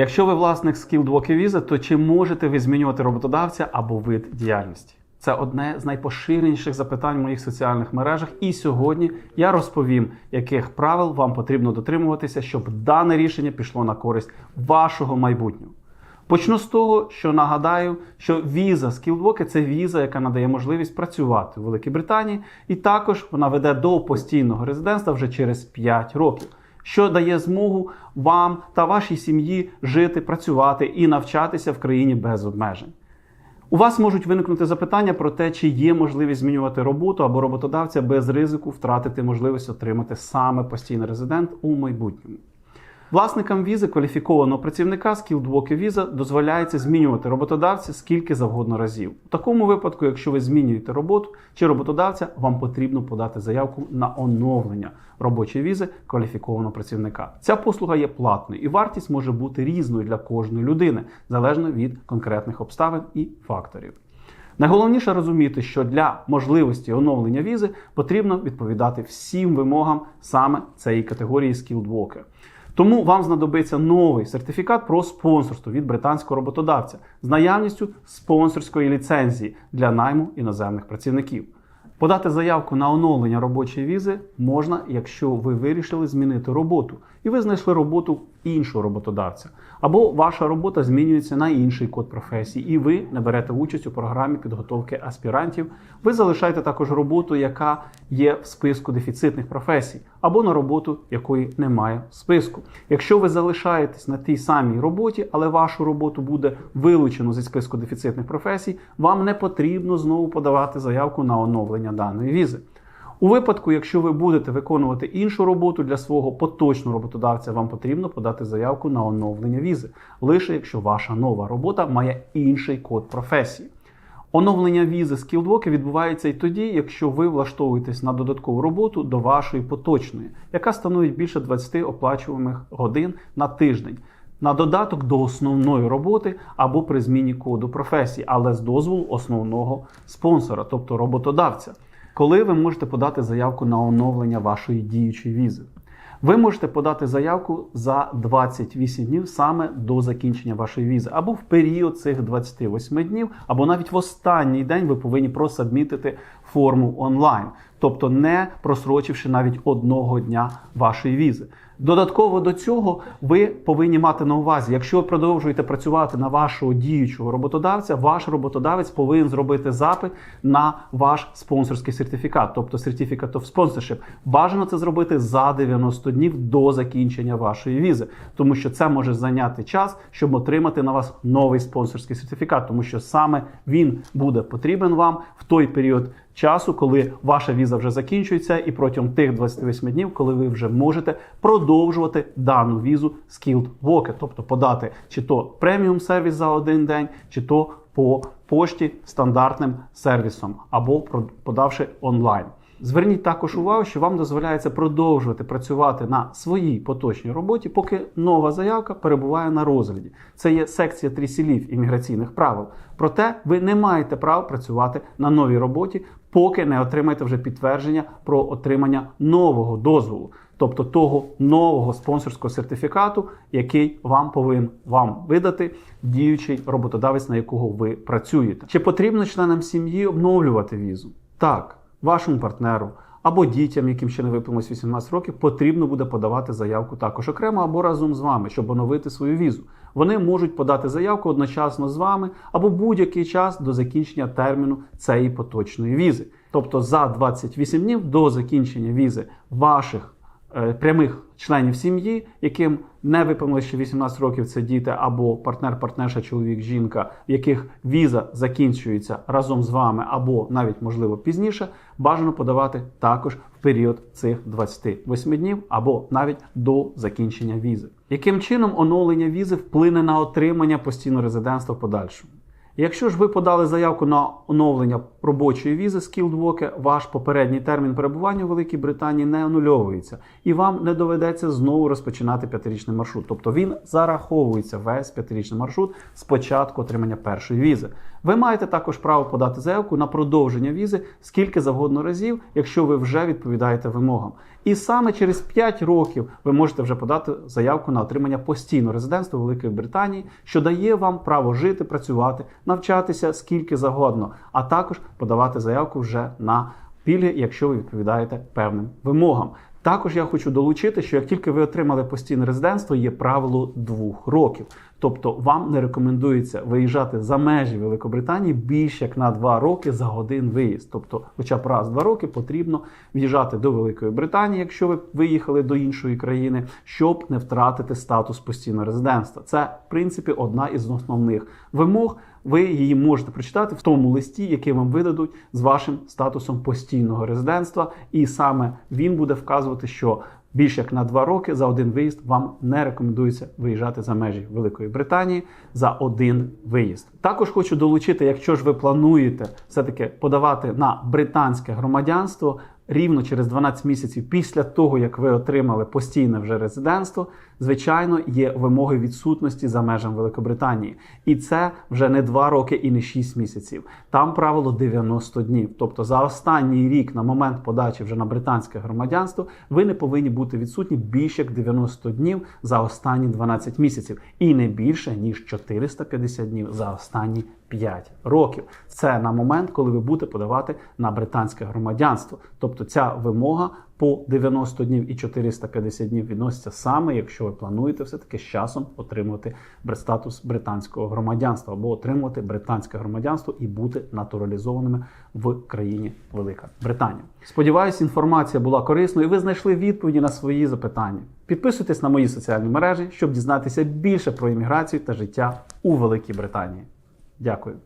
Якщо ви власник Skilled Worker Visa, то чи можете ви змінювати роботодавця або вид діяльності? Це одне з найпоширеніших запитань в моїх соціальних мережах. І сьогодні я розповім, яких правил вам потрібно дотримуватися, щоб дане рішення пішло на користь вашого майбутнього. Почну з того, що нагадаю, що віза Skilled – це віза, яка надає можливість працювати у Великій Британії, і також вона веде до постійного резидентства вже через 5 років, що дає змогу вам та вашій сім'ї жити, працювати і навчатися в країні без обмежень. У вас можуть виникнути запитання про те, чи є можливість змінювати роботу або роботодавця без ризику втратити можливість отримати саме постійний резидент у майбутньому. Власникам візи кваліфікованого працівника Worker Visa дозволяється змінювати роботодавця скільки завгодно разів. У такому випадку, якщо ви змінюєте роботу чи роботодавця, вам потрібно подати заявку на оновлення робочої візи кваліфікованого працівника. Ця послуга є платною і вартість може бути різною для кожної людини, залежно від конкретних обставин і факторів. Найголовніше розуміти, що для можливості оновлення візи потрібно відповідати всім вимогам саме цієї категорії Worker. Тому вам знадобиться новий сертифікат про спонсорство від британського роботодавця з наявністю спонсорської ліцензії для найму іноземних працівників. Подати заявку на оновлення робочої візи можна, якщо ви вирішили змінити роботу і ви знайшли роботу іншого роботодавця, або ваша робота змінюється на інший код професії, і ви не берете участь у програмі підготовки аспірантів. Ви залишаєте також роботу, яка є в списку дефіцитних професій, або на роботу, якої немає в списку. Якщо ви залишаєтесь на тій самій роботі, але вашу роботу буде вилучено зі списку дефіцитних професій, вам не потрібно знову подавати заявку на оновлення даної візи. У випадку, якщо ви будете виконувати іншу роботу для свого поточного роботодавця, вам потрібно подати заявку на оновлення візи, лише якщо ваша нова робота має інший код професії. Оновлення візи Worker відбувається і тоді, якщо ви влаштовуєтесь на додаткову роботу до вашої поточної, яка становить більше 20 оплачуваних годин на тиждень. На додаток до основної роботи або при зміні коду професії, але з дозволу основного спонсора, тобто роботодавця коли ви можете подати заявку на оновлення вашої діючої візи. Ви можете подати заявку за 28 днів саме до закінчення вашої візи, або в період цих 28 днів, або навіть в останній день ви повинні просабмітити форму онлайн, тобто не просрочивши навіть одного дня вашої візи. Додатково до цього ви повинні мати на увазі, якщо ви продовжуєте працювати на вашого діючого роботодавця, ваш роботодавець повинен зробити запит на ваш спонсорський сертифікат, тобто Certificate of Sponsorship. Бажано це зробити за 90 днів до закінчення вашої візи, тому що це може зайняти час, щоб отримати на вас новий спонсорський сертифікат, тому що саме він буде потрібен вам в той період часу, коли ваша віза вже закінчується, і протягом тих 28 днів, коли ви вже можете продовжувати дану візу Skilled Worker, тобто подати чи то преміум сервіс за один день, чи то по пошті стандартним сервісом, або подавши онлайн. Зверніть також увагу, що вам дозволяється продовжувати працювати на своїй поточній роботі, поки нова заявка перебуває на розгляді. Це є секція трісілів імміграційних правил. Проте ви не маєте права працювати на новій роботі, поки не отримаєте вже підтвердження про отримання нового дозволу, тобто того нового спонсорського сертифікату, який вам повинен вам видати діючий роботодавець, на якого ви працюєте. Чи потрібно членам сім'ї обновлювати візу? Так вашому партнеру або дітям, яким ще не виповнилось 18 років, потрібно буде подавати заявку також окремо або разом з вами, щоб оновити свою візу. Вони можуть подати заявку одночасно з вами або будь-який час до закінчення терміну цієї поточної візи. Тобто за 28 днів до закінчення візи ваших прямих членів сім'ї, яким не виповнилося ще 18 років, це діти або партнер, партнерша, чоловік, жінка, в яких віза закінчується разом з вами, або навіть можливо пізніше, бажано подавати також в період цих 28 днів, або навіть до закінчення візи. Яким чином оновлення візи вплине на отримання постійного резидентства в подальшому? Якщо ж ви подали заявку на оновлення робочої візи Skilled Worker ваш попередній термін перебування у Великій Британії не анульовується, і вам не доведеться знову розпочинати п'ятирічний маршрут. Тобто він зараховується весь п'ятирічний маршрут з початку отримання першої візи. Ви маєте також право подати заявку на продовження візи скільки завгодно разів, якщо ви вже відповідаєте вимогам. І саме через 5 років ви можете вже подати заявку на отримання постійного резидентства Великої Британії, що дає вам право жити, працювати, навчатися скільки завгодно, а також подавати заявку вже на пільги, якщо ви відповідаєте певним вимогам. Також я хочу долучити, що як тільки ви отримали постійне резидентство, є правило двох років. Тобто вам не рекомендується виїжджати за межі Великобританії більше як на два роки за один виїзд. Тобто, хоча б раз в два роки потрібно в'їжджати до Великої Британії, якщо ви виїхали до іншої країни, щоб не втратити статус постійного резидентства. Це в принципі одна із основних вимог. Ви її можете прочитати в тому листі, який вам видадуть з вашим статусом постійного резидентства, і саме він буде вказувати, що більше як на два роки за один виїзд вам не рекомендується виїжджати за межі Великої Британії за один виїзд. Також хочу долучити, якщо ж ви плануєте все-таки подавати на британське громадянство. Рівно через 12 місяців після того, як ви отримали постійне вже резидентство, звичайно, є вимоги відсутності за межами Великобританії. І це вже не 2 роки і не 6 місяців. Там правило 90 днів. Тобто за останній рік на момент подачі вже на британське громадянство ви не повинні бути відсутні більше як 90 днів за останні 12 місяців, і не більше ніж 450 днів за останні 5 років. Це на момент, коли ви будете подавати на британське громадянство. Тобто ця вимога по 90 днів і 450 днів відноситься саме, якщо ви плануєте все-таки з часом отримувати статус британського громадянства або отримувати британське громадянство і бути натуралізованими в країні Велика Британія. Сподіваюсь, інформація була корисною і ви знайшли відповіді на свої запитання. Підписуйтесь на мої соціальні мережі, щоб дізнатися більше про імміграцію та життя у Великій Британії. Дякую.